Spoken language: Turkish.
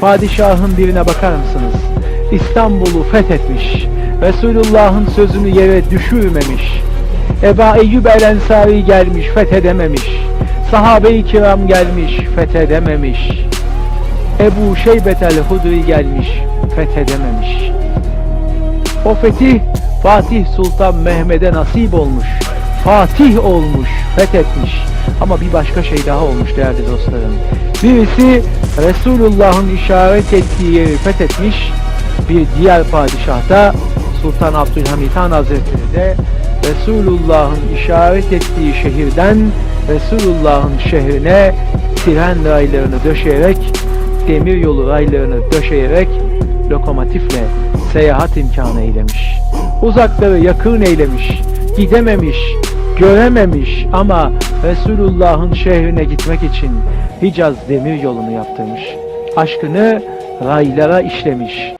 Padişahın birine bakar mısınız? İstanbul'u fethetmiş. Resulullah'ın sözünü yere düşürmemiş. Eba Eyyub el Ensari gelmiş fethedememiş. Sahabe-i kiram gelmiş fethedememiş. Ebu Şeybet el Hudri gelmiş fethedememiş. O fetih Fatih Sultan Mehmet'e nasip olmuş. Fatih olmuş, fethetmiş. Ama bir başka şey daha olmuş değerli dostlarım. Birisi Resulullah'ın işaret ettiği yeri fethetmiş. Bir diğer padişah da Sultan Abdülhamit Han Hazretleri de Resulullah'ın işaret ettiği şehirden Resulullah'ın şehrine tren raylarını döşeyerek demir yolu raylarını döşeyerek lokomotifle seyahat imkanı eylemiş. Uzakları yakın eylemiş, gidememiş, görememiş ama Resulullah'ın şehrine gitmek için Hicaz demir yolunu yaptırmış. Aşkını raylara işlemiş.